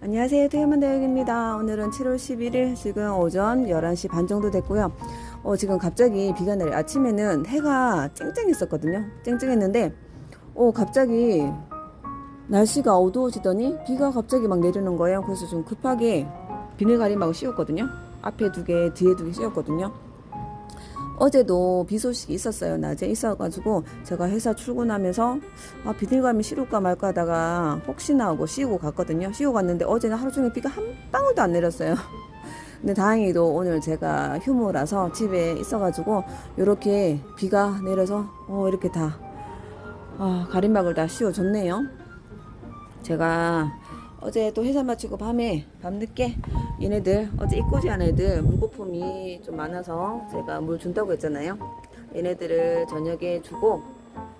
안녕하세요. 태만대역입니다. 오늘은 7월 11일 지금 오전 11시 반 정도 됐고요. 어, 지금 갑자기 비가 내려 아침에는 해가 쨍쨍했었거든요. 쨍쨍했는데 어, 갑자기 날씨가 어두워지더니 비가 갑자기 막 내리는 거예요. 그래서 좀 급하게 비닐 가림하고 씌웠거든요. 앞에 두 개, 뒤에 두 개 씌웠거든요. 어제도 비 소식이 있었어요. 낮에 있어가지고 제가 회사 출근하면서 아, 비닐감이 씌울까 말까 하다가 혹시나 하고 씌우고 갔거든요. 씌우고 갔는데 어제는 하루 종일 비가 한 방울도 안 내렸어요. 근데 다행히도 오늘 제가 휴무라서 집에 있어가지고 이렇게 비가 내려서 어, 이렇게 다 아, 가림막을 다 씌워줬네요. 제가 어제 또 회사 마치고 밤에 밤늦게 얘네들 어제 입고지 한 애들 물거품이 좀 많아서 제가 물 준다고 했잖아요. 얘네들을 저녁에 주고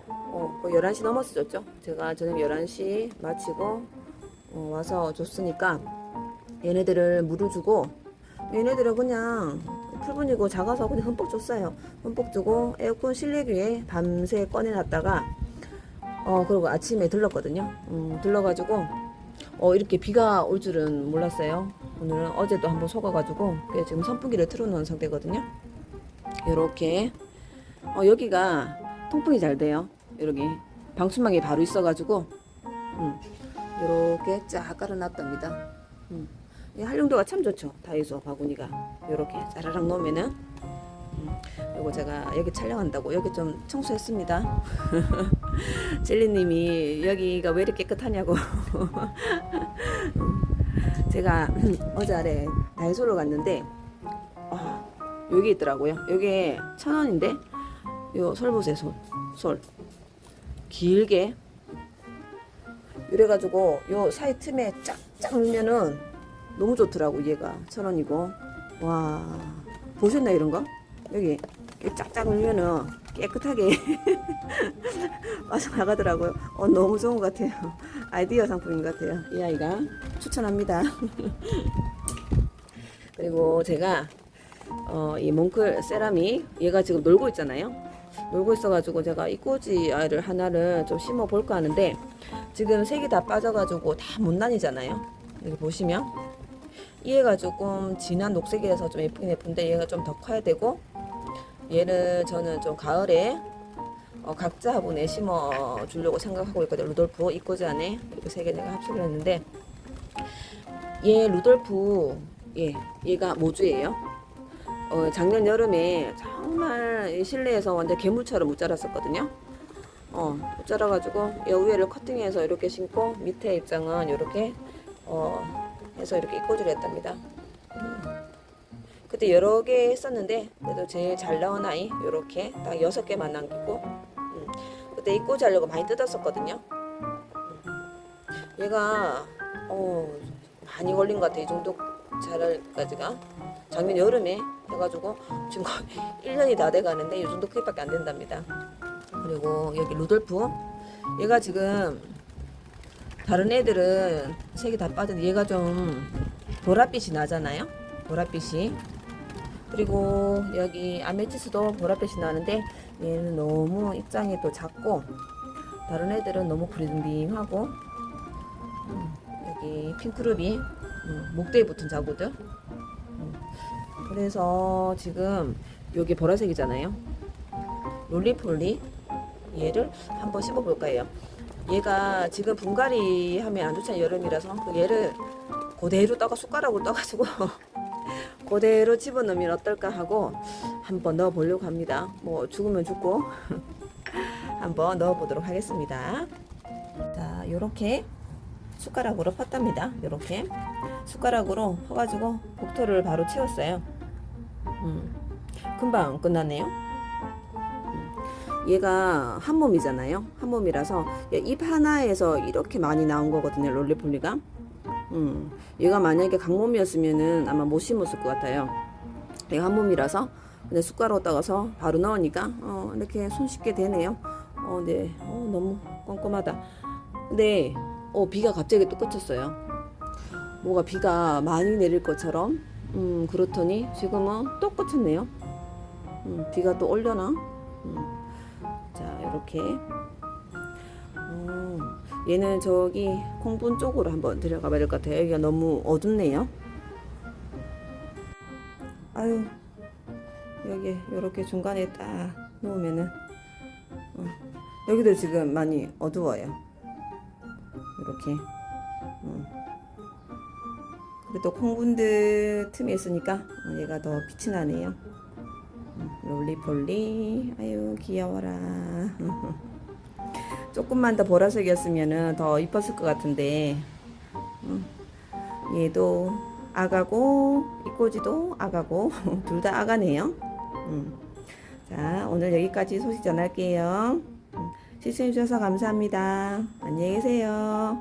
어, 거의 11시 넘어서 줬죠. 제가 저녁 11시 마치고 어, 와서 줬으니까 얘네들을 물을 주고 얘네들은 그냥 풀분이고 작아서 그냥 흠뻑 줬어요. 흠뻑 주고 에어컨 실내기에 밤새 꺼내놨다가 어 그리고 아침에 들렀거든요. 음, 들러가지고 어 이렇게 비가 올 줄은 몰랐어요. 오늘은 어제도 한번 속아가지고 지금 선풍기를 틀어놓은 상태거든요. 이렇게 어 여기가 통풍이 잘 돼요. 여기 방수망이 바로 있어가지고 음, 이렇게 쫙 깔아놨답니다. 음. 이 활용도가 참 좋죠. 다이소 바구니가 이렇게 짜라락 놓으면은 음, 요거 제가 여기 촬영한다고 여기 좀 청소했습니다. 젤리님이 여기가 왜 이렇게 깨끗하냐고. 제가 어제 아래 다이소를 갔는데 어, 여기 있더라고요. 여기 천 원인데 요 솔 보세요 솔. 솔. 길게 이래가지고 요 사이 틈에 쫙쫙 넣으면은 너무 좋더라고 얘가 천 원이고 와 보셨나 이런 거 여기 쫙쫙 넣으면은 깨끗하게 빠져나가더라고요. 어 너무 좋은 것 같아요. 아이디어 상품인 것 같아요. 이 아이가 추천합니다. 그리고 제가 어, 이 몽클 세라믹 얘가 지금 놀고 있잖아요. 놀고 있어가지고 제가 이 꼬지 알을 하나를 좀 심어 볼까 하는데 지금 색이 다 빠져가지고 다 못 나뉘잖아요. 여기 보시면. 얘가 조금 진한 녹색이라서 좀 예쁘긴 예쁜데 얘가 좀 더 커야 되고 얘는 저는 좀 가을에 어, 각자 화분에 심어 주려고 생각하고 있거든요 루돌프 이꼬지 안에 이렇게 세 개 내가 합식을 했는데 얘 루돌프 예 얘가 모주예요 어, 작년 여름에 정말 이 실내에서 완전 괴물처럼 못 자랐었거든요. 어, 못 자라가지고 이 위에를 커팅해서 이렇게 심고 밑에 입장은 이렇게 어, 해서 이렇게 입고지를 했답니다. 음. 그때 여러 개 했었는데 그래도 제일 잘 나온 아이 이렇게 딱 여섯 개만 남기고 음. 그때 입고지 하려고 많이 뜯었었거든요. 음. 얘가 어, 많이 걸린 것 같아 이 정도 자랄까지가 작년 여름에 해가지고 지금 거의 1년이 다 돼가는데 이 정도 크기밖에 안 된답니다. 그리고 여기 루돌프 얘가 지금 다른 애들은 색이 다 빠졌는데 얘가 좀 보랏빛이 나잖아요. 보랏빛이 그리고 여기 아메티스도 보랏빛이 나는데 얘는 너무 입장이 또 작고 다른 애들은 너무 빈빈하고 음, 여기 핑크루비 음, 목대에 붙은 자구들. 음, 그래서 지금 여기 보라색이잖아요. 롤리폴리 얘를 한번 씹어 볼 거예요. 얘가 지금 분갈이 하면 안 좋잖아요. 여름이라서. 그 얘를 그대로 떠가 숟가락으로 떠가지고 그대로 집어넣으면 어떨까 하고 한번 넣어 보려고 합니다 뭐 죽으면 죽고 한번 넣어 보도록 하겠습니다 자 요렇게 숟가락으로 팠답니다. 이렇게 숟가락으로 퍼가지고 복토를 바로 채웠어요. 음, 금방 끝났네요. 음, 얘가 한 몸이잖아요. 한 몸이라서 얘입 하나에서 이렇게 많이 나온 거거든요. 롤리폴리가. 음, 얘가 만약에 강몸이었으면은 아마 못 심었을 것 같아요. 얘가 한 몸이라서 근데 숟가락 따가서 바로 넣으니까 어, 이렇게 손쉽게 되네요. 어, 네, 어, 너무 꼼꼼하다. 근데 어, 비가 갑자기 또 그쳤어요. 뭐가 비가 많이 내릴 것처럼. 음, 그렇더니 지금은 또 그쳤네요. 음, 비가 또 올려나? 음. 자, 이렇게. 음, 얘는 저기 콩분 쪽으로 한번 들어가 봐야 될 것 같아요. 여기가 너무 어둡네요. 아유, 여기 이렇게 중간에 딱 놓으면은 어, 여기도 지금 많이 어두워요. 이렇게. 어. 그래도 콩분들 틈이 있으니까 어, 얘가 더 빛이 나네요. 음, 롤리폴리, 아유 귀여워라. 조금만 더 보라색이었으면 더 이뻤을 것 같은데 음, 얘도 아가고 이 꼬지도 아가고 둘 다 아가네요. 음. 자 오늘 여기까지 소식 전할게요. 음, 시청해주셔서 감사합니다. 안녕히 계세요.